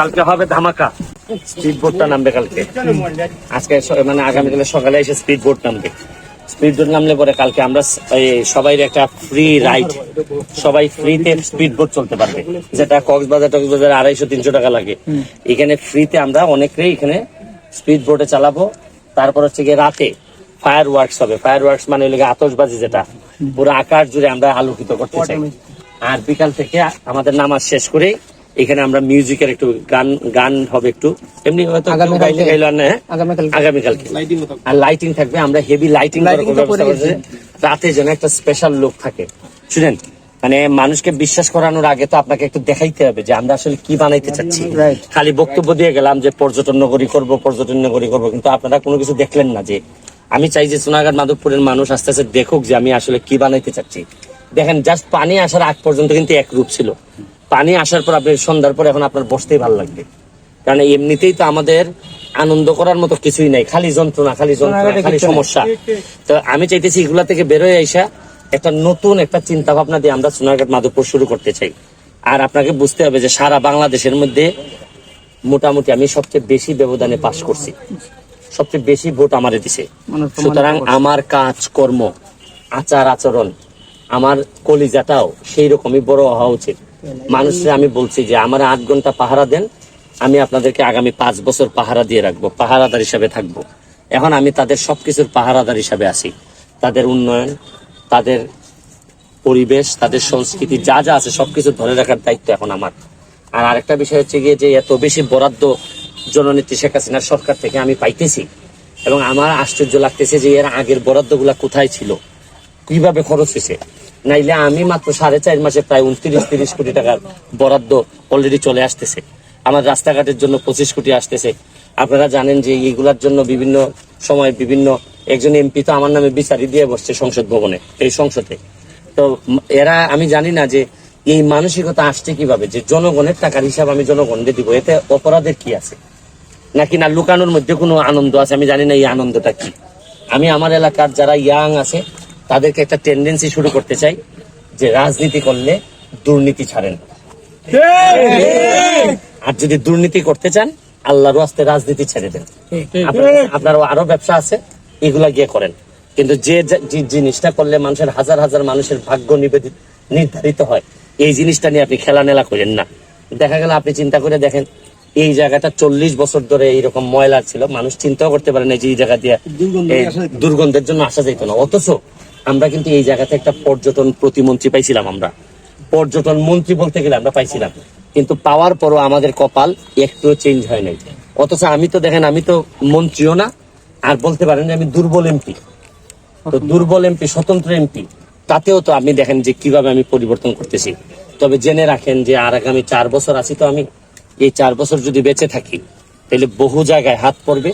কালকে হবে ধামাকা। স্পিড বোটটা নামবে কালকে। আজকে মানে আগামীকালে সকালে এসে স্পিড বোট নামবে। স্পিড নামলে পরে কালকে আমরা সবাই একটা ফ্রি রাইড সবাই ফ্রিতে স্পিড চলতে পারবে। যেটা কক্সবাজার টক্সবাজার আড়াইশো, তিনশো টাকা লাগে। এখানে ফ্রিতে আমরা অনেকেই এখানে স্পিড বোটে চালাবো। তারপর হচ্ছে গিয়ে রাতে ফায়ার ওয়ার্কস হবে। ফায়ার ওয়ার্কস মানে হলো গিয়ে আতশবাজি যেটা। পুরো আকাশ জুড়ে আমরা আলোকিত করতে চাই। আর বিকাল থেকে আমাদের নামাজ শেষ করে এখানে আমরা মিউজিকের একটু গান গান হবে একটু। এমনি হয়তো আগামীকালকে- গাইলে আর না, হ্যাঁ? আগামীকালকে। আগামীকালকে। আর লাইটিং থাকবে আমরা হেভি লাইটিং। রাতে যেন একটা স্পেশাল লোক থাকে। শুনেন মানে মানুষকে বিশ্বাস করানোর আগে তো আপনাকে একটু দেখাইতে হবে যে আমরা আসলে কি বানাইতে চাচ্ছি। খালি বক্তব্য দিয়ে গেলাম যে পর্যটন নগরী করব পর্যটন নগরী করব কিন্তু আপনারা কোনো কিছু দেখলেন না যে আমি চাই যে সোনাগার মাধবপুরের মানুষ আস্তে আস্তে দেখুক যে আমি আসলে কি বানাইতে চাচ্ছি। দেখেন জাস্ট পানি আসার আগ পর্যন্ত কিন্তু এক রূপ ছিল। পানি আসার পর আপনি সন্ধ্যার পর এখন আপনার বসতেই ভালো লাগবে। কারণ এমনিতেই তো আমাদের আনন্দ করার মতো কিছুই নাই। খালি যন্ত্রণা খালি যন্ত্রণা খালি সমস্যা। তো আমি চাইতেছি এগুলা থেকে বেরোয় আইসা একটা নতুন একটা চিন্তা ভাবনা দিয়ে আমরা সোনারঘাট মাধবপুর শুরু করতে চাই। আর আপনাকে বুঝতে হবে যে সারা বাংলাদেশের মধ্যে মোটামুটি আমি সবচেয়ে বেশি ব্যবধানে পাশ করছি। সবচেয়ে বেশি ভোট আমারে দিছে। সুতরাং আমার কাজ কর্ম আচার আচরণ আমার কলিজাটাও সেই রকমই বড় হওয়া উচিত। মানুষরা আমি বলছি যে, আমার আট ঘণ্টা পাহারা দেন, আমি আপনাদেরকে আগামী পাঁচ বছর পাহারা দিয়ে রাখব, পাহারাদার হিসাবে থাকব। এখন আমি তাদের সবকিছুর পাহারাদার হিসাবে আছি। তাদের উন্নয়ন, তাদের পরিবেশ, তাদের সংস্কৃতি, যা যা আছে, সবকিছু ধরে রাখার দায়িত্ব এখন আমার। আর আরেকটা বিষয় হচ্ছে গিয়ে যে, এত বেশি বরাদ্দ জননেত্রী শেখ হাসিনার সরকার থেকে আমি পাইতেছি এবং আমার আশ্চর্য লাগতেছে যে, এর আগের বরাদ্দগুলা কোথায় ছিল? কীভাবে খরচ হয়েছে? নাইলে আমি মাত্র সাড়ে চার মাসে প্রায় উনত্রিশ, তিরিশ কোটি টাকার বরাদ্দ অলরেডি চলে আসতেছে। আমার রাস্তাঘাটের জন্য পঁচিশ কোটি আসতেছে। আপনারা জানেন যে এইগুলার জন্য বিভিন্ন সময় বিভিন্ন একজন এমপি তো আমার নামে বিচারি দিয়ে বসছে সংসদ ভবনে, এই সংসদে। তো এরা, আমি জানি না যে এই মানসিকতা আসছে কীভাবে, যে জনগণের টাকার হিসাব আমি জনগণকে দিব, এতে অপরাধের কি আছে? নাকি না লুকানোর মধ্যে কোনো আনন্দ আছে? আমি জানি না এই আনন্দটা কি। আমি আমার এলাকার যারা ইয়াং আছে তাদেরকে একটা টেন্ডেন্সি শুরু করতে চাই যে রাজনীতি করলে দুর্নীতি ছাড়েন। আর যদি দুর্নীতি করতে চান আল্লাহর আস্তে রাজনীতি ছেড়ে দেন। আপনার- আরও ব্যবসা আছে এগুলা গিয়ে করেন। কিন্তু যে জিনিসটা করলে মানুষের হাজার হাজার মানুষের ভাগ্য নিবেদিত নির্ধারিত হয় এই জিনিসটা নিয়ে আপনি খেলা নেলা করেন না। দেখা গেল আপনি চিন্তা করে দেখেন এই জায়গাটা চল্লিশ বছর ধরে এইরকম ময়লা ছিল মানুষ চিন্তাও করতে পারে না যে এই জায়গা দিয়ে দুর্গন্ধের জন্য আসা যেত না। অথচ আমরা কিন্তু এই জায়গাতে একটা পর্যটন প্রতিমন্ত্রী পাইছিলাম আমরা। পর্যটন মন্ত্রী বলতে গেলে আমরা পাইছিলাম। কিন্তু পাওয়ার পরও আমাদের কপাল একটুও চেঞ্জ হয় নাই। অথচ আমি তো দেখেন আমি তো মন্ত্রীও না আর বলতে পারেন যে আমি দুর্বল এমপি। তো দুর্বল এমপি স্বতন্ত্র এমপি। তাতেও তো আপনি দেখেন যে কীভাবে আমি পরিবর্তন করতেছি। তবে জেনে রাখেন যে আর আগামী চার বছর আছি তো আমি এই চার বছর যদি বেঁচে থাকি তাহলে বহু জায়গায় হাত পড়বে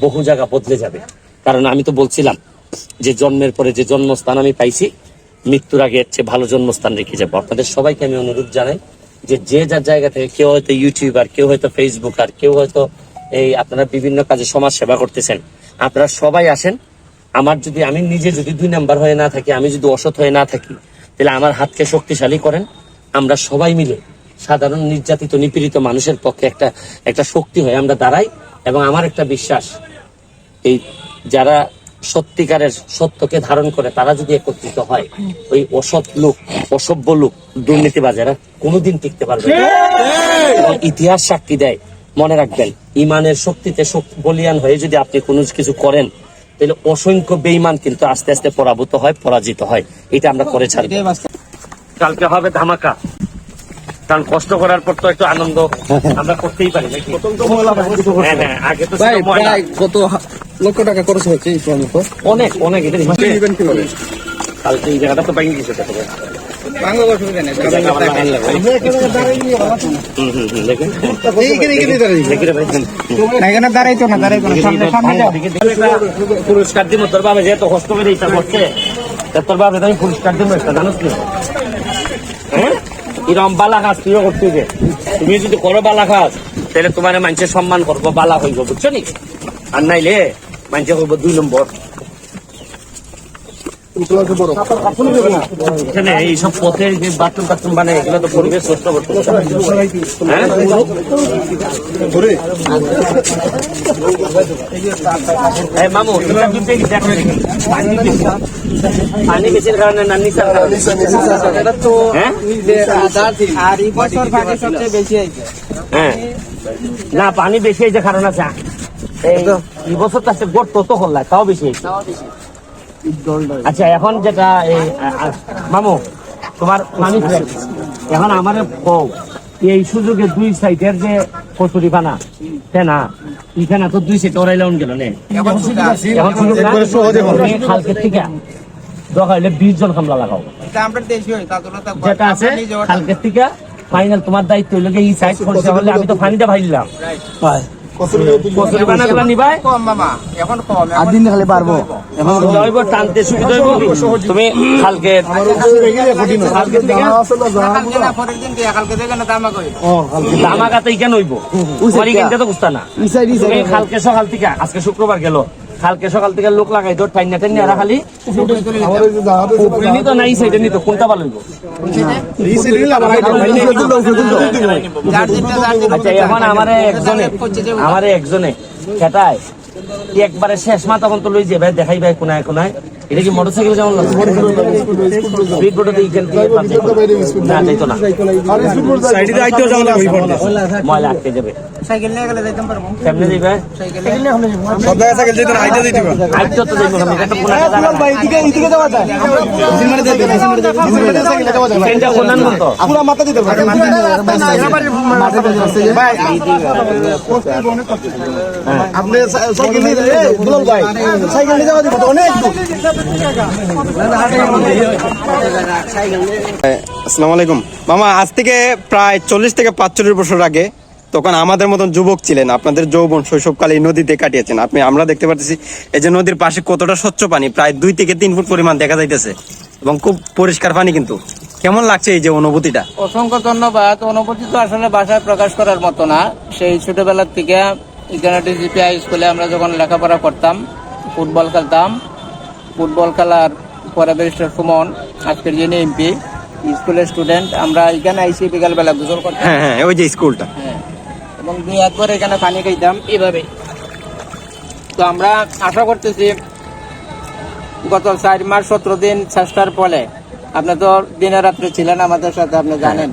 বহু জায়গা বদলে যাবে। কারণ আমি তো বলছিলাম যে জন্মের পরে যে জন্মস্থান আমি পাইছি, মৃত্যুর আগে চেয়ে ভালো জন্মস্থান রেখে যাব। আপনাদের সবাইকে আমি অনুরোধ জানাই যে যে যার জায়গা থেকে কেউ হয়তো ইউটিউবার কেউ হয়তো ফেসবুক আর কেউ হয়তো এই আপনারা বিভিন্ন কাজে সমাজ সেবা করতেছেন, আপনারা সবাই আসেন। আমার যদি, আমি নিজে যদি দুই নাম্বার হয়ে না থাকি, আমি যদি অসৎ হয়ে না থাকি, তাহলে আমার হাতকে শক্তিশালী করেন। আমরা সবাই মিলে সাধারণ নির্যাতিত, নিপীড়িত মানুষের পক্ষে একটা একটা শক্তি হয়ে আমরা দাঁড়াই। এবং আমার একটা বিশ্বাস, এই যারা সত্যিকারের সত্যকে ধারণ করে তারা যদি একত্রিত হয় ওই অসৎ লোক অসভ্য লোক দুর্নীতিবাজেরা কোনোদিন টিকতে পারবে ইতিহাস সাক্ষী দেয় মনে রাখবেন ইমানের শক্তিতে বলিয়ান হয়ে যদি আপনি কোনো কিছু করেন তাহলে অসংখ্য বেইমান কিন্তু আস্তে আস্তে পরাভূত হয় পরাজিত হয়। এটা আমরা করে ছাড়বো। কালকে হবে ধামাকা। কারণ কষ্ট করার পর তো একটু আনন্দ আমরা করতেই পারি নাকি? হ্যাঁ, হ্যাঁ, আগে তো কত লক্ষ টাকা খরচ হচ্ছে এই অনেক অনেক এটা আপনি নেবেন কীভাবে? কালকে এই জায়গাটা তো ভেঙে গেছে পুরস্কার দিব তোর বাবা যেহেতু কষ্ট করে ইচ্ছা করছে তোর বাবা আমি পুরস্কার দিব একটা জানোস কি? হ্যাঁ? এরকম বালা কাজ তুইও করতে। তুমি যদি করো বালা কাজ তাহলে তোমার মানুষের সম্মান করব বালা হইব বুঝছ নি? আর নাইলে করব দুই নম্বর। এখানে এইসব পথে যে বাথরুম টাথরুম বানায় এগুলো তো পরিবেশ নষ্ট করতে হ্যাঁ? মামু? পানি বেশি পানি বেশির কারণে না নিচার কারণে হ্যাঁ? আর এই বছর পানি সবচেয়ে বেশি হয়েছে। হ্যাঁ। না পানি বেশি হয়েছে কারণ আছে এই এই বছর তো আছে গড় তত করলা তাও বেশি। আচ্ছা এখন যেটা এই মামু তোমার ফ্রেন্ড এখন আমার কও এই সুযোগে দুই সাইডের যে কচুরি পানা না? এখানে তো দুই সাইড ওরাই লাউন গেল নে? এখন থেকে দরকার হলে বিশ জন কামলা লাগাও। যেটা আছে কালকের থেকে ফাইনাল তোমার দায়িত্ব হইল এই সাইড খরচা হলে আমি তো পানিটা ভাইলাম তুমি কালকে দামাকাতে কেন হইব? কালকে সকাল থেকে আজকে শুক্রবার গেল। কালকে সকাল থেকে লোক লাগাই তোর টাইনা টাইনা এরা খালি। তো নাই না সাইডে নিত কোনটা ভালো আচ্ছা এখন আমার একজনে আমার একজনে খেটায় একবারে শেষ মা তখন তো লই যে ভাই দেখাই ভাই কোনায় কোনায়। এটা কি মোটরসাইকেল যেমন লাগে স্পিড বোটে তো এইখান থেকে পার যাইতো না। না যাইতো না। ময়লা আটকে যাবে। সাইকেল নিয়ে গেলে যাইতাম পারব। কেমনে যাইবে? সাইকেল আইতো তো যাইবো আমি এটা কোনায় জায়গা না। সেন্টার কোনান মতো পুরা মাথা দিতে পারে আপনি সাইকেল নিয়ে দুলাল ভাই সাইকেল নিয়ে যাওয়া দিব অনেক। আসসালামু আলাইকুম। মামা, আজ থেকে প্রায় চল্লিশ থেকে পাঁচচল্লিশ বছর আগে তখন আমাদের মতন যুবক ছিলেন, আপনাদের যৌবন শৈশবকালে এই নদীতে কাটিয়েছেন। আপনি, আমরা দেখতে পাচ্ছি এই যে নদীর পাশে কতটা স্বচ্ছ পানি, প্রায় দুই থেকে তিন ফুট পরিমাণ দেখা যাইতেছে। এবং খুব পরিষ্কার পানি কিন্তু। কেমন লাগছে এই যে অনুভূতিটা? অসংখ্য ধন্যবাদ। অনুভূতি তো আসলে ভাষায় প্রকাশ করার মতো না। সেই ছোটবেলার থেকে এখানে ডিজিপি হাই স্কুলে আমরা যখন লেখাপড়া করতাম, ফুটবল খেলতাম ফুটবল খেলার পরে ব্যারিস্টার সুমন আজকের যিনি এমপি স্কুলের স্টুডেন্ট আমরা এখানে আইসি বিকালবেলা গোসল করতাম হ্যাঁ হ্যাঁ ওই যে স্কুলটা হ্যাঁ। এবং দুই একবার এখানে পানি খাইতাম এইভাবে তো আমরা আশা করতেছি গত চার মাস সতেরো দিন চেষ্টার ফলে আপনি তো দিনে রাত্রে ছিলেন আমাদের সাথে আপনি জানেন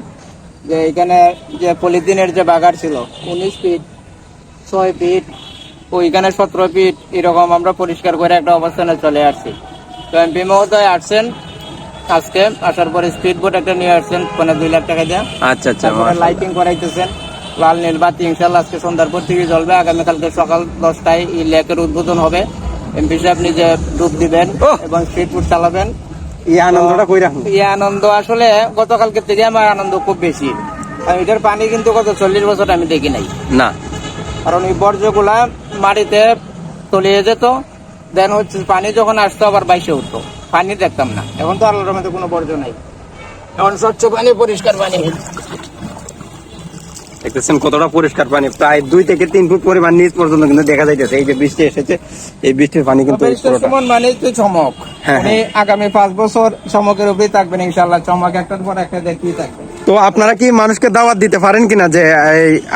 যে এখানে যে পলিথিনের যে বাগার ছিল উনিশ ফিট ছয় ফিট ওইখানে সতেরো ফিট এরকম আমরা পরিষ্কার করে একটা অবস্থানে চলে আসছি। তো এমপি মহোদয় আসছেন আজকে আসার পরে স্পিড বোট একটা নিয়ে আসছেন মানে দুই লাখ টাকা দিয়ে। আচ্ছা আচ্ছা লাইটিং করাইতেছেন। লাল নীল বাতি ইনশাল্লাহ আজকে সন্ধ্যার পর থেকে জ্বলবে। আগামীকালকে সকাল দশটায় এই লেকের উদ্বোধন হবে। এমপি সাহেব নিজে ডুব দিবেন! এবং স্ট্রিট ফুড চালাবেন। এই আনন্দটা কই রাখুন? এই আনন্দ আসলে গতকালকে থেকে আমার আনন্দ খুব বেশি। এটার পানি কিন্তু গত চল্লিশ বছর আমি দেখি নাই। না। কারণ এই বর্জ্যগুলা মাটিতে তলিয়ে যেত দেন হচ্ছে পানি যখন আসতো আবার বাইশে উঠতো। পানি দেখতাম না। এখন তো আল্লাহর মধ্যে কোনো বর্জ্য নাই। এখন স্বচ্ছ পানি পরিষ্কার পানি। দেখতেছেন কতটা পরিষ্কার পানি। প্রায় দুই থেকে তিন ফুট পরিমাণ নিচ পর্যন্ত কিন্তু দেখা যাইতেছে। এই যে বৃষ্টি এসেছে এই বৃষ্টির পানি কিন্তু মানে তো চমক। হ্যাঁ, উনি আগামী পাঁচ বছর চমকের উপরেই থাকবেন ইনশাল্লাহ চমক একটার পর একটা দেখতেই থাকবেন। তো আপনারা কি মানুষকে দাওয়াত দিতে পারেন কিনা যে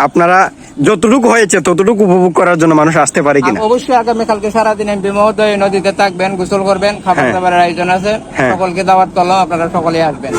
আপনারা যতটুকু হয়েছে ততটুকু উপভোগ করার জন্য মানুষ আসতে পারে কিনা অবশ্যই আগামী কালকে সারাদিন এমপি মহোদয় নদীতে থাকবেন গোসল করবেন খাবার হ্যাঁ। দাবারের আয়োজন আছে হ্যাঁ। সকলকে দাওয়াত করলাম আপনারা সকলে আসবেন